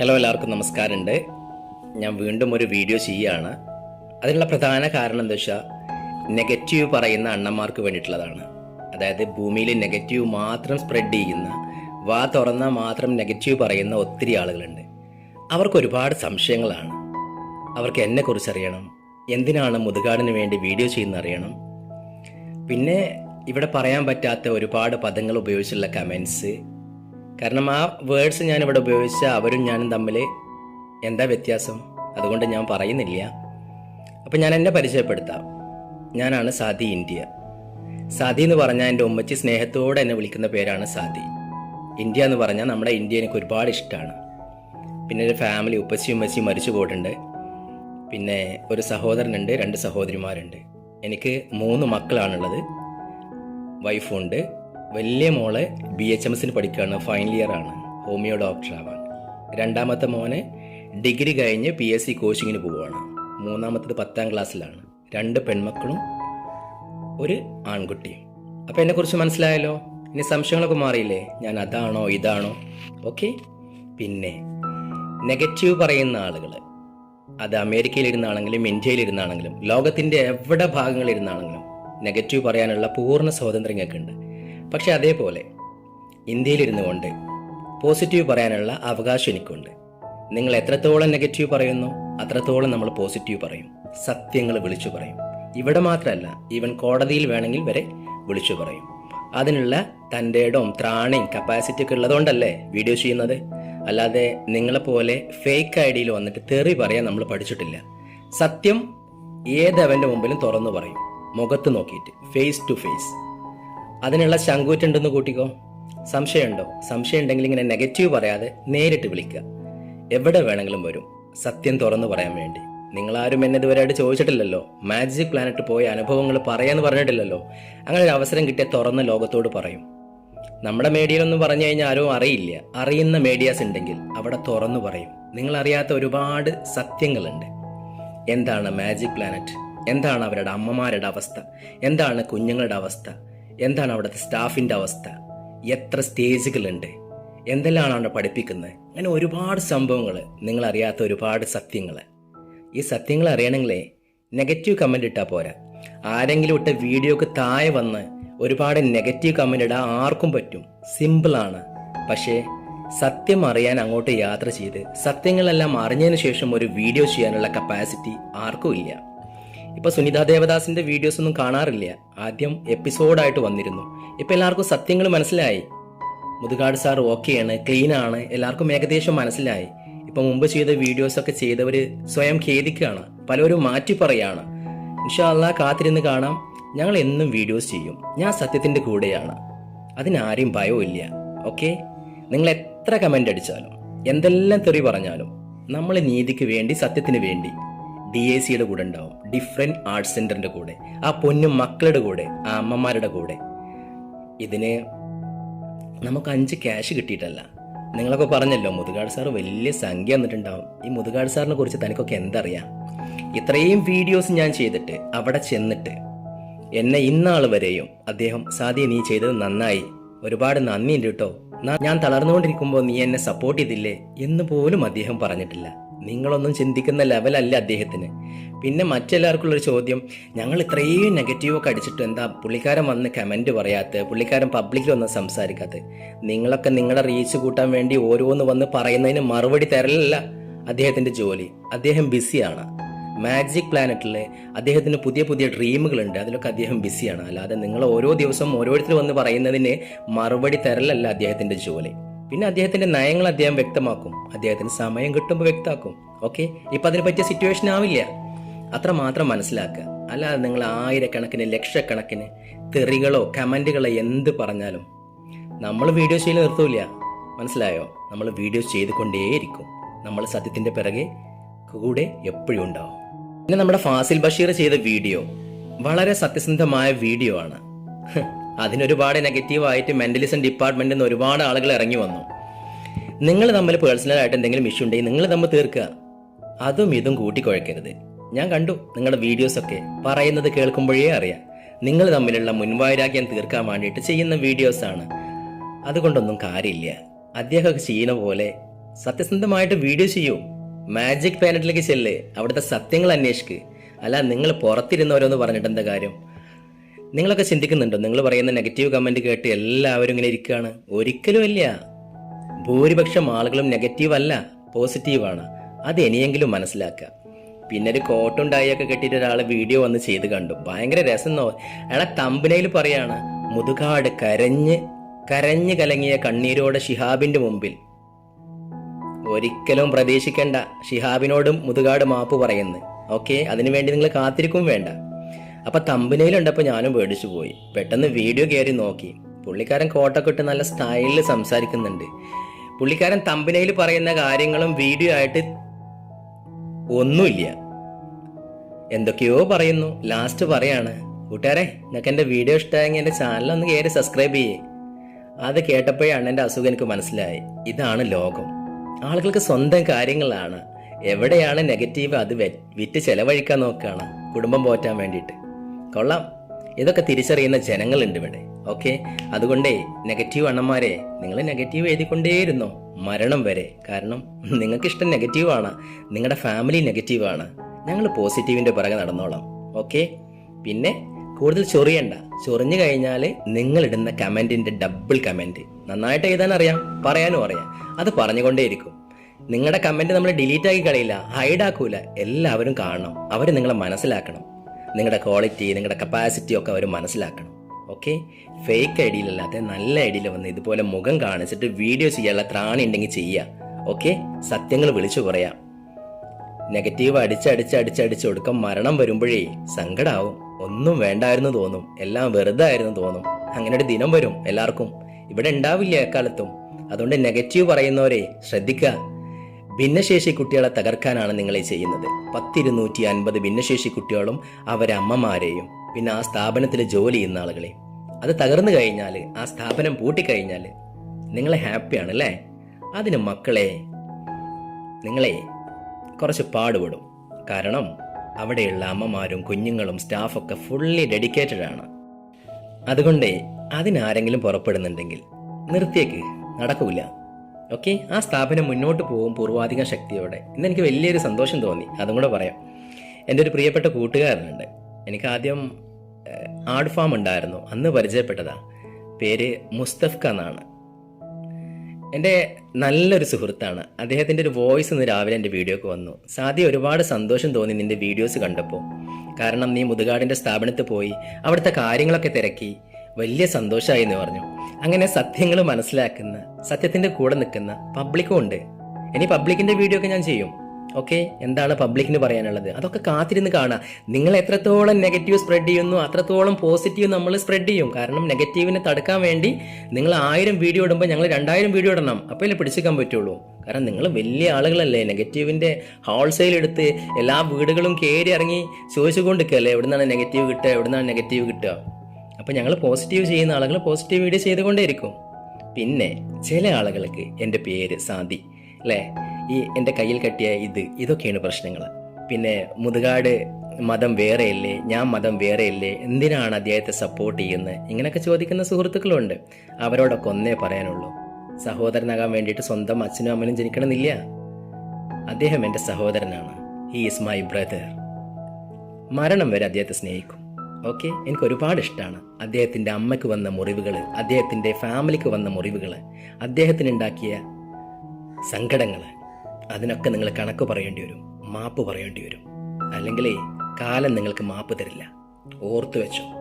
Hello എല്ലാവർക്കും നമസ്കാരമുണ്ട്. ഞാൻ വീണ്ടും ഒരു വീഡിയോ ചെയ്യുകയാണ്. അതിനുള്ള പ്രധാന കാരണം എന്താ വെച്ചാൽ നെഗറ്റീവ് പറയുന്ന അണ്ണന്മാർക്ക് വേണ്ടിയിട്ടുള്ളതാണ്. അതായത് ഭൂമിയിൽ നെഗറ്റീവ് മാത്രം സ്പ്രെഡ് ചെയ്യുന്ന വാ തുറന്നാൽ മാത്രം നെഗറ്റീവ് പറയുന്ന ഒത്തിരി ആളുകളുണ്ട്. അവർക്ക് ഒരുപാട് സംശയങ്ങളാണ്. അവർക്ക് എന്നെക്കുറിച്ച് അറിയണം. എന്തിനാണ് മുതുകാടിന് വേണ്ടി വീഡിയോ ചെയ്യുന്ന അറിയണം. പിന്നെ ഇവിടെ പറയാൻ പറ്റാത്ത ഒരുപാട് പദങ്ങൾ ഉപയോഗിച്ചുള്ള കമൻസ് കാരണം ആ വേർഡ്സ് ഞാൻ ഇവിടെ ഉപയോഗിച്ച അവരും ഞാനും തമ്മിൽ എന്താ വ്യത്യാസം? അതുകൊണ്ട് ഞാൻ പറയുന്നില്ല. അപ്പം ഞാൻ എന്നെ പരിചയപ്പെടുത്താം. ഞാനാണ് സാദി ഇന്ത്യ. സാദി എന്ന് പറഞ്ഞാൽ എന്റെ ഉമ്മച്ചി സ്നേഹത്തോടെ എന്നെ വിളിക്കുന്ന പേരാണ് സാദി. ഇന്ത്യ എന്ന് പറഞ്ഞാൽ നമ്മുടെ ഇന്ത്യ എനിക്ക് ഒരുപാട് ഇഷ്ടമാണ്. പിന്നെ ഒരു ഫാമിലി ഉപ്പച്ചി ഉമ്മച്ചി മരിച്ചു പോയിട്ടുണ്ട്. പിന്നെ ഒരു സഹോദരനുണ്ട് രണ്ട് സഹോദരിമാരുണ്ട്. എനിക്ക് മൂന്ന് മക്കളാണുള്ളത്. വൈഫുണ്ട്. വലിയ മോളെ ബി എച്ച് എം എസിന് പഠിക്കുകയാണ്. ഫൈനൽ ഇയർ ആണ്. ഹോമിയോ ഡോക്ടർ ആവാൻ. രണ്ടാമത്തെ മോനെ ഡിഗ്രി കഴിഞ്ഞ് പി എസ് സി കോച്ചിങ്ങിന് പോവുകയാണ്. മൂന്നാമത്തത് പത്താം ക്ലാസ്സിലാണ്. രണ്ട് പെൺമക്കളും ഒരു ആൺകുട്ടിയും. അപ്പോൾ എന്നെക്കുറിച്ച് മനസ്സിലായല്ലോ? ഇനി സംശയങ്ങളൊക്കെ മാറിയില്ലേ? ഞാൻ അതാണോ ഇതാണോ? ഓക്കെ പിന്നെ നെഗറ്റീവ് പറയുന്ന ആളുകൾ അത് അമേരിക്കയിലിരുന്നാണെങ്കിലും ഇന്ത്യയിലിരുന്നാണെങ്കിലും ലോകത്തിന്റെ എവിടെ ഭാഗങ്ങളിലിരുന്നാണെങ്കിലും നെഗറ്റീവ് പറയാനുള്ള പൂർണ സ്വാതന്ത്ര്യം ഞങ്ങൾക്കുണ്ട്. പക്ഷെ അതേപോലെ ഇന്ത്യയിലിരുന്നു കൊണ്ട് പോസിറ്റീവ് പറയാനുള്ള അവകാശം എനിക്കുണ്ട്. നിങ്ങൾ എത്രത്തോളം നെഗറ്റീവ് പറയുന്നു അത്രത്തോളം നമ്മൾ പോസിറ്റീവ് പറയും. സത്യങ്ങൾ വിളിച്ചു പറയും. ഇവിടെ മാത്രമല്ല ഈവൻ കോടതിയിൽ വേണമെങ്കിൽ വരെ വിളിച്ചു പറയും. അതിനുള്ള തന്റെ ഇടവും ത്രാണയും കപ്പാസിറ്റി ഒക്കെ ഉള്ളതുകൊണ്ടല്ലേ വീഡിയോ ചെയ്യുന്നത്? അല്ലാതെ നിങ്ങളെപ്പോലെ ഫേക്ക് ഐ ഡിയിൽ വന്നിട്ട് തെറി പറയാൻ നമ്മൾ പഠിച്ചിട്ടില്ല. സത്യം ഏതവന്റെ മുമ്പിലും തുറന്നു പറയും. മുഖത്ത് നോക്കിയിട്ട് ഫേസ് ടു ഫേസ് അതിനുള്ള ശങ്കൂറ്റുണ്ടെന്ന് കൂട്ടിക്കോ? സംശയമുണ്ടോ? സംശയം ഉണ്ടെങ്കിൽ ഇങ്ങനെ നെഗറ്റീവ് പറയാതെ നേരിട്ട് വിളിക്കുക. എവിടെ വേണമെങ്കിലും വരും. സത്യം തുറന്നു പറയാൻ വേണ്ടി. നിങ്ങളാരും എന്നെ ഇതുവരെയായിട്ട് ചോദിച്ചിട്ടില്ലല്ലോ. മാജിക് പ്ലാനറ്റ് പോയ അനുഭവങ്ങൾ പറയാന്ന് പറഞ്ഞിട്ടില്ലല്ലോ. അങ്ങനെ ഒരു അവസരം കിട്ടിയ തുറന്ന് ലോകത്തോട് പറയും. നമ്മുടെ മീഡിയയിലൊന്നും പറഞ്ഞു കഴിഞ്ഞാൽ ആരും അറിയില്ല. അറിയുന്ന മീഡിയാസ് ഉണ്ടെങ്കിൽ അവിടെ തുറന്നു പറയും. നിങ്ങൾ അറിയാത്ത ഒരുപാട് സത്യങ്ങളുണ്ട്. എന്താണ് മാജിക് പ്ലാനറ്റ് എന്താണ് അവരുടെ അമ്മമാരുടെ അവസ്ഥ? എന്താണ് കുഞ്ഞുങ്ങളുടെ അവസ്ഥ? എന്താണ് അവിടുത്തെ സ്റ്റാഫിന്റെ അവസ്ഥ? എത്ര സ്റ്റേജുകളുണ്ട്? എന്തെല്ലാമാണ് അവിടെ പഠിപ്പിക്കുന്നത്? അങ്ങനെ ഒരുപാട് സംഭവങ്ങൾ നിങ്ങളറിയാത്ത ഒരുപാട് സത്യങ്ങൾ. ഈ സത്യങ്ങൾ അറിയണമെങ്കിലേ നെഗറ്റീവ് കമന്റ് ഇട്ടാൽ പോരാ. ആരെങ്കിലും ഇട്ട വീഡിയോക്ക് താഴെ വന്ന് ഒരുപാട് നെഗറ്റീവ് കമന്റ് ഇടാൻ ആർക്കും പറ്റും. സിമ്പിളാണ് പക്ഷേ സത്യം അറിയാൻ അങ്ങോട്ട് യാത്ര ചെയ്ത് സത്യങ്ങളെല്ലാം അറിഞ്ഞതിന് ശേഷം ഒരു വീഡിയോ ചെയ്യാനുള്ള കപ്പാസിറ്റി ആർക്കും ഇല്ല. ഇപ്പൊ സുനിത ദേവദാസിന്റെ വീഡിയോസ് ഒന്നും കാണാറില്ല. ആദ്യം എപ്പിസോഡായിട്ട് വന്നിരുന്നു. ഇപ്പൊ എല്ലാവർക്കും സത്യങ്ങൾ മനസ്സിലായി. മുതുകാട് സാർ ഓക്കെയാണ് ആണ് എല്ലാവർക്കും ഏകദേശം മനസ്സിലായി. ഇപ്പൊ മുമ്പ് ചെയ്ത വീഡിയോസ് ഒക്കെ ചെയ്തവര് സ്വയം ഖേദിക്കുകയാണ് പലവരും മാറ്റി പറയാണ്. ഇൻഷാല്ല കാത്തിരുന്ന് കാണാം. ഞങ്ങൾ എന്നും വീഡിയോസ് ചെയ്യും. ഞാൻ സത്യത്തിന്റെ കൂടെയാണ്. അതിനാരെയും ഇല്ല. ഓക്കെ നിങ്ങൾ എത്ര കമന്റ് അടിച്ചാലും എന്തെല്ലാം തെറി പറഞ്ഞാലും നമ്മൾ നീതിക്ക് വേണ്ടി സത്യത്തിന് വേണ്ടി ഡി എ സിയുടെ കൂടെ ഉണ്ടാവും. ഡിഫറെന്റ് ആർട്സ് സെന്ററിന്റെ കൂടെ. ആ പൊന്നു മക്കളുടെ കൂടെ ആ അമ്മമാരുടെ കൂടെ. ഇതിന് നമുക്ക് അഞ്ച് ക്യാഷ് കിട്ടിയിട്ടല്ല. നിങ്ങളൊക്കെ പറഞ്ഞല്ലോ മുതുകാട് സാർ വലിയ സംഖ്യ വന്നിട്ടുണ്ടാവും. ഈ മുതുകാട് സാറിനെ കുറിച്ച് തനിക്കൊക്കെ എന്തറിയാം? ഇത്രയും വീഡിയോസ് ഞാൻ ചെയ്തിട്ട് അവിടെ ചെന്നിട്ട് എന്നെ ഇന്നാൾ വരെയും അദ്ദേഹം സാധ്യ നീ ചെയ്തത് നന്നായി. ഒരുപാട് നന്ദിയുണ്ട് കേട്ടോ. ഞാൻ തളർന്നുകൊണ്ടിരിക്കുമ്പോൾ നീ എന്നെ സപ്പോർട്ട് ചെയ്തില്ലേ എന്ന് പോലും അദ്ദേഹം പറഞ്ഞിട്ടില്ല. നിങ്ങളൊന്നും ചിന്തിക്കുന്ന ലെവലല്ല അദ്ദേഹത്തിന്. പിന്നെ മറ്റെല്ലാവർക്കുള്ളൊരു ചോദ്യം ഞങ്ങൾ ഇത്രയും നെഗറ്റീവൊക്കെ അടിച്ചിട്ട് എന്താ പുള്ളിക്കാരൻ വന്ന് കമന്റ് പറയാത്ത പുള്ളിക്കാരൻ പബ്ലിക്കിൽ വന്ന് സംസാരിക്കാത്ത? നിങ്ങളൊക്കെ നിങ്ങളുടെ റീച്ച് കൂട്ടാൻ വേണ്ടി ഓരോന്ന് വന്ന് പറയുന്നതിന് മറുപടി തരലല്ല അദ്ദേഹത്തിന്റെ ജോലി. അദ്ദേഹം ബിസിയാണ് മാജിക് പ്ലാനറ്റിൽ അദ്ദേഹത്തിന് പുതിയ പുതിയ ഡ്രീമുകളുണ്ട് അതിലൊക്കെ അദ്ദേഹം ബിസിയാണ് അല്ലാതെ നിങ്ങൾ ഓരോ ദിവസവും ഓരോരുത്തർ വന്ന് പറയുന്നതിന് മറുപടി തരലല്ല അദ്ദേഹത്തിന്റെ ജോലി. പിന്നെ അദ്ദേഹത്തിന്റെ നയങ്ങൾ അദ്ദേഹം വ്യക്തമാക്കും. അദ്ദേഹത്തിന് സമയം കിട്ടുമ്പോൾ വ്യക്തമാക്കും. ഓക്കെ ഇപ്പൊ അതിനെ പറ്റിയ സിറ്റുവേഷൻ ആവില്ല. അത്ര മാത്രം മനസ്സിലാക്കുക. അല്ലാതെ നിങ്ങൾ ആയിരക്കണക്കിന് ലക്ഷക്കണക്കിന് തെറികളോ കമന്റുകളോ എന്ത് പറഞ്ഞാലും നമ്മൾ വീഡിയോ ചെയ്യൽ നിർത്തൂല. മനസ്സിലായോ? നമ്മൾ വീഡിയോ ചെയ്തുകൊണ്ടേയിരിക്കും. നമ്മൾ സത്യത്തിന്റെ പിറകെ കൂടെ എപ്പോഴും ഉണ്ടാവും. പിന്നെ നമ്മുടെ ഫാസിൽ ബഷീർ ചെയ്ത വീഡിയോ വളരെ സത്യസന്ധമായ വീഡിയോ ആണ്. അതിനൊരുപാട് നെഗറ്റീവായിട്ട് മെന്റലിസം ഡിപ്പാർട്ട്മെന്റിൽ നിന്ന് ഒരുപാട് ആളുകൾ ഇറങ്ങി വന്നു. നിങ്ങൾ തമ്മിൽ പേഴ്സണലായിട്ട് എന്തെങ്കിലും ഇഷ്യൂ ഉണ്ടെങ്കിൽ നിങ്ങൾ തമ്മിൽ തീർക്കുക. അതും ഇതും കൂട്ടിക്കുഴക്കരുത് ഞാൻ കണ്ടു നിങ്ങളുടെ വീഡിയോസൊക്കെ പറയുന്നത് കേൾക്കുമ്പോഴേ അറിയാം. നിങ്ങൾ തമ്മിലുള്ള മുൻവൈരാഗ്യം തീർക്കാൻ വേണ്ടിയിട്ട് ചെയ്യുന്ന വീഡിയോസാണ് അതുകൊണ്ടൊന്നും കാര്യമില്ല. അദ്ദേഹമൊക്കെ ചെയ്യുന്ന പോലെ സത്യസന്ധമായിട്ട് വീഡിയോ ചെയ്യൂ. മാജിക് പ്ലാനറ്റിലേക്ക് ചെല്ല്. അവിടുത്തെ സത്യങ്ങൾ അന്വേഷിക്ക്. അല്ല നിങ്ങൾ പുറത്തിരുന്നവരോന്ന് പറഞ്ഞിട്ട് എന്താ കാര്യം? നിങ്ങളൊക്കെ ചിന്തിക്കുന്നുണ്ടോ? നിങ്ങൾ പറയുന്ന നെഗറ്റീവ് കമന്റ് കേട്ട് എല്ലാവരും ഇങ്ങനെ ഇരിക്കുകയാണ് ഒരിക്കലും ഇല്ല. ഭൂരിപക്ഷം ആളുകളും നെഗറ്റീവ് അല്ല പോസിറ്റീവാണ് അത് ഇനിയെങ്കിലും മനസ്സിലാക്കുക. പിന്നെ ഒരു കോട്ടും ഡായൊക്കെ കെട്ടിയിട്ട് ഒരാൾ വീഡിയോ വന്ന് ചെയ്ത് കണ്ടു. ഭയങ്കര രസം നോ അയാളെ തമ്പനയിൽ പറയാണ് മുതുകാട് കരഞ്ഞ് കരഞ്ഞ് കലങ്ങിയ കണ്ണീരോടെ ഷിഹാബിന്റെ മുമ്പിൽ. ഒരിക്കലും പ്രതീക്ഷിക്കേണ്ട ഷിഹാബിനോടും മുതുകാട് മാപ്പ് പറയുന്നു. ഓക്കെ അതിനുവേണ്ടി നിങ്ങൾ കാത്തിരിക്കും വേണ്ട. അപ്പൊ തമ്പനയിലുണ്ടപ്പോൾ ഞാനും പേടിച്ചു പോയി. പെട്ടെന്ന് വീഡിയോ കയറി നോക്കി. പുള്ളിക്കാരൻ കോട്ടൊക്കെ ഇട്ട് നല്ല സ്റ്റൈലിൽ സംസാരിക്കുന്നുണ്ട്. പുള്ളിക്കാരൻ തമ്പനയിൽ പറയുന്ന കാര്യങ്ങളും വീഡിയോ ആയിട്ട് ഒന്നുമില്ല. എന്തൊക്കെയോ പറയുന്നു. ലാസ്റ്റ് പറയാണ് കൂട്ടുകാരെ നിങ്ങൾക്ക് എന്റെ വീഡിയോ ഇഷ്ടമായെങ്കിൽ എന്റെ ചാനൽ ഒന്ന് കയറി സബ്സ്ക്രൈബ് ചെയ്യേ. അത് കേട്ടപ്പോഴാണ് എന്റെ അസുഖം എനിക്ക് മനസ്സിലായി. ഇതാണ് ലോകം. ആളുകൾക്ക് സ്വന്തം കാര്യങ്ങളാണ്. എവിടെയാണ് നെഗറ്റീവ് അത് വിറ്റ് ചെലവഴിക്കാൻ നോക്കുകയാണ് കുടുംബം പോറ്റാൻ വേണ്ടിയിട്ട്. കൊള്ളാം. ഇതൊക്കെ തിരിച്ചറിയുന്ന ജനങ്ങളുണ്ട് ഇവിടെ ഓക്കെ അതുകൊണ്ടേ നെഗറ്റീവ് അണ്ണന്മാരെ നിങ്ങൾ നെഗറ്റീവ് എഴുതിക്കൊണ്ടേയിരുന്നോ മരണം വരെ. കാരണം നിങ്ങൾക്ക് ഇഷ്ടം നെഗറ്റീവാണ് നിങ്ങളുടെ ഫാമിലി നെഗറ്റീവാണ് ഞങ്ങൾ പോസിറ്റീവിന്റെ പുറകെ നടന്നോളാം ഓക്കെ പിന്നെ കൂടുതൽ ചൊറിയണ്ട. ചൊറിഞ്ഞു കഴിഞ്ഞാൽ നിങ്ങളിടുന്ന കമന്റിന്റെ ഡബിൾ കമന്റ് നന്നായിട്ട് എഴുതാൻ അറിയാം പറയാനും അറിയാം. അത് പറഞ്ഞുകൊണ്ടേയിരിക്കും. നിങ്ങളുടെ കമന്റ് നമ്മൾ ഡിലീറ്റ് ആക്കി കളയില്ല ഹൈഡ് ആക്കൂല. എല്ലാവരും കാണണം അവർ നിങ്ങളെ മനസ്സിലാക്കണം. നിങ്ങളുടെ ക്വാളിറ്റി നിങ്ങളുടെ കപ്പാസിറ്റി ഒക്കെ അവർ മനസ്സിലാക്കണം. ഓക്കെ ഫേക്ക് ഐ ഡിയിലല്ലാതെ നല്ല ഐ ഡിയിൽ വന്ന് ഇതുപോലെ മുഖം കാണിച്ചിട്ട് വീഡിയോ ചെയ്യാനുള്ള ത്രാണി ഉണ്ടെങ്കിൽ ചെയ്യുക ഓക്കെ സത്യങ്ങൾ വിളിച്ചു പറയാം. നെഗറ്റീവ് അടിച്ചടിച്ച് അടിച്ചടിച്ച് ഒടുക്കം മരണം വരുമ്പോഴേ സങ്കടാവും. ഒന്നും വേണ്ടായിരുന്നു തോന്നും. എല്ലാം വെറുതെ ആയിരുന്നു തോന്നും. അങ്ങനെ ഒരു ദിനം വരും എല്ലാവർക്കും ഇവിടെ ഉണ്ടാവില്ല എക്കാലത്തും. അതുകൊണ്ട് നെഗറ്റീവ് പറയുന്നവരെ ശ്രദ്ധിക്കുക ഭിന്നശേഷി കുട്ടികളെ തകർക്കാനാണ് നിങ്ങൾ ഈ ചെയ്യുന്നത്. പത്തിരുന്നൂറ്റി അൻപത് ഭിന്നശേഷി കുട്ടികളും അവരെ അമ്മമാരെയും പിന്നെ ആ സ്ഥാപനത്തിൽ ജോലി ചെയ്യുന്ന ആളുകളെയും അത് തകർന്നു കഴിഞ്ഞാൽ ആ സ്ഥാപനം പൂട്ടിക്കഴിഞ്ഞാൽ നിങ്ങൾ ഹാപ്പിയാണ് അല്ലേ അതിന് മക്കളെ നിങ്ങളെ കുറച്ച് പാടുപെടും. കാരണം അവിടെയുള്ള അമ്മമാരും കുഞ്ഞുങ്ങളും സ്റ്റാഫൊക്കെ ഫുള്ളി ഡെഡിക്കേറ്റഡ് ആണ്. അതുകൊണ്ട് അതിനാരെങ്കിലും പുറപ്പെടുന്നുണ്ടെങ്കിൽ നിർത്തിയേക്ക്. നടക്കൂല. ഓക്കെ ആ സ്ഥാപനം മുന്നോട്ട് പോകും പൂർവാധിക ശക്തിയോടെ. ഇന്ന് എനിക്ക് വലിയൊരു സന്തോഷം തോന്നി. അതും കൂടെ പറയാം. എന്റെ ഒരു പ്രിയപ്പെട്ട കൂട്ടുകാരനുണ്ട്. എനിക്ക് ആദ്യം ആട് ഫാം ഉണ്ടായിരുന്നു. അന്ന് പരിചയപ്പെട്ടതാണ് പേര് മുസ്തഫ്ക എന്നാണ്. എന്റെ നല്ലൊരു സുഹൃത്താണ്. അദ്ദേഹത്തിന്റെ ഒരു വോയിസ് ഇന്ന് രാവിലെ എന്റെ വീഡിയോക്ക് വന്നു. സാധ്യ ഒരുപാട് സന്തോഷം തോന്നി നിന്റെ വീഡിയോസ് കണ്ടപ്പോൾ. കാരണം നീ മുതുകാടിന്റെ സ്ഥാപനത്തിൽ പോയി അവിടുത്തെ കാര്യങ്ങളൊക്കെ തിരക്കി വലിയ സന്തോഷമായി എന്ന് പറഞ്ഞു. അങ്ങനെ സത്യങ്ങൾ മനസ്സിലാക്കുന്ന സത്യത്തിന്റെ കൂടെ നിൽക്കുന്ന പബ്ലിക്കും ഉണ്ട്. ഇനി പബ്ലിക്കിന്റെ വീഡിയോ ഒക്കെ ഞാൻ ചെയ്യും. ഓക്കെ എന്താണ് പബ്ലിക്കിന് പറയാനുള്ളത്? അതൊക്കെ കാത്തിരുന്ന് കാണാം. നിങ്ങൾ എത്രത്തോളം നെഗറ്റീവ് സ്പ്രെഡ് ചെയ്യുന്നു അത്രത്തോളം പോസിറ്റീവ് നമ്മൾ സ്പ്രെഡ് ചെയ്യും. കാരണം നെഗറ്റീവിനെ തടുക്കാൻ വേണ്ടി നിങ്ങൾ ആയിരം വീഡിയോ ഇടുമ്പോൾ ഞങ്ങൾ രണ്ടായിരം വീഡിയോ ഇടണം. അപ്പോഴല്ലേ പിടിച്ചേക്കാൻ പറ്റുള്ളൂ. കാരണം നിങ്ങൾ വലിയ ആളുകളല്ലേ. നെഗറ്റീവിന്റെ ഹോൾസെയിൽ എടുത്ത് എല്ലാ വീടുകളും കയറി ഇറങ്ങി ചോദിച്ചുകൊണ്ടിരിക്കുകയല്ലേ എവിടുന്നാണ് നെഗറ്റീവ് കിട്ടുക എവിടുന്നാണ് നെഗറ്റീവ് കിട്ടുക? അപ്പോൾ ഞങ്ങൾ പോസിറ്റീവ് ചെയ്യുന്ന ആളുകൾ പോസിറ്റീവ് വീഡിയോ ചെയ്തുകൊണ്ടേയിരിക്കും. പിന്നെ ചില ആളുകൾക്ക് എന്റെ പേര് സാന്തി അല്ലേ? ഈ എന്റെ കയ്യിൽ കെട്ടിയ ഇത് ഇതൊക്കെയാണ് പ്രശ്നങ്ങൾ പിന്നെ മുതുകാട് മതം വേറെയല്ലേ ഞാൻ മതം വേറെയല്ലേ എന്തിനാണ് അദ്ദേഹത്തെ സപ്പോർട്ട് ചെയ്യുന്നത്? ഇങ്ങനെയൊക്കെ ചോദിക്കുന്ന സുഹൃത്തുക്കളുണ്ട്. അവരോടൊക്കെ ഒന്നേ പറയാനുള്ളൂ. സഹോദരനാകാൻ വേണ്ടിയിട്ട് സ്വന്തം അച്ഛനും അമ്മനും ജനിക്കണമെന്നില്ല. അദ്ദേഹം എന്റെ സഹോദരനാണ്. ഹീ ഈസ് മൈ ബ്രദർ മരണം വരെ അദ്ദേഹത്തെ സ്നേഹിക്കും. ഓക്കെ? എനിക്ക് ഒരുപാട് ഇഷ്ടമാണ് അദ്ദേഹത്തിന്റെ അമ്മയ്ക്ക് വന്ന മുറിവുകൾ അദ്ദേഹത്തിന്റെ ഫാമിലിക്ക് വന്ന മുറിവുകൾ അദ്ദേഹത്തിന് ഉണ്ടാക്കിയ സങ്കടങ്ങൾ അതിനൊക്കെ നിങ്ങൾ കണക്ക് പറയേണ്ടി വരും മാപ്പ് പറയേണ്ടി വരും. അല്ലെങ്കിൽ കാലം നിങ്ങൾക്ക് മാപ്പ് തരില്ല. ഓർത്തു വെച്ചോ.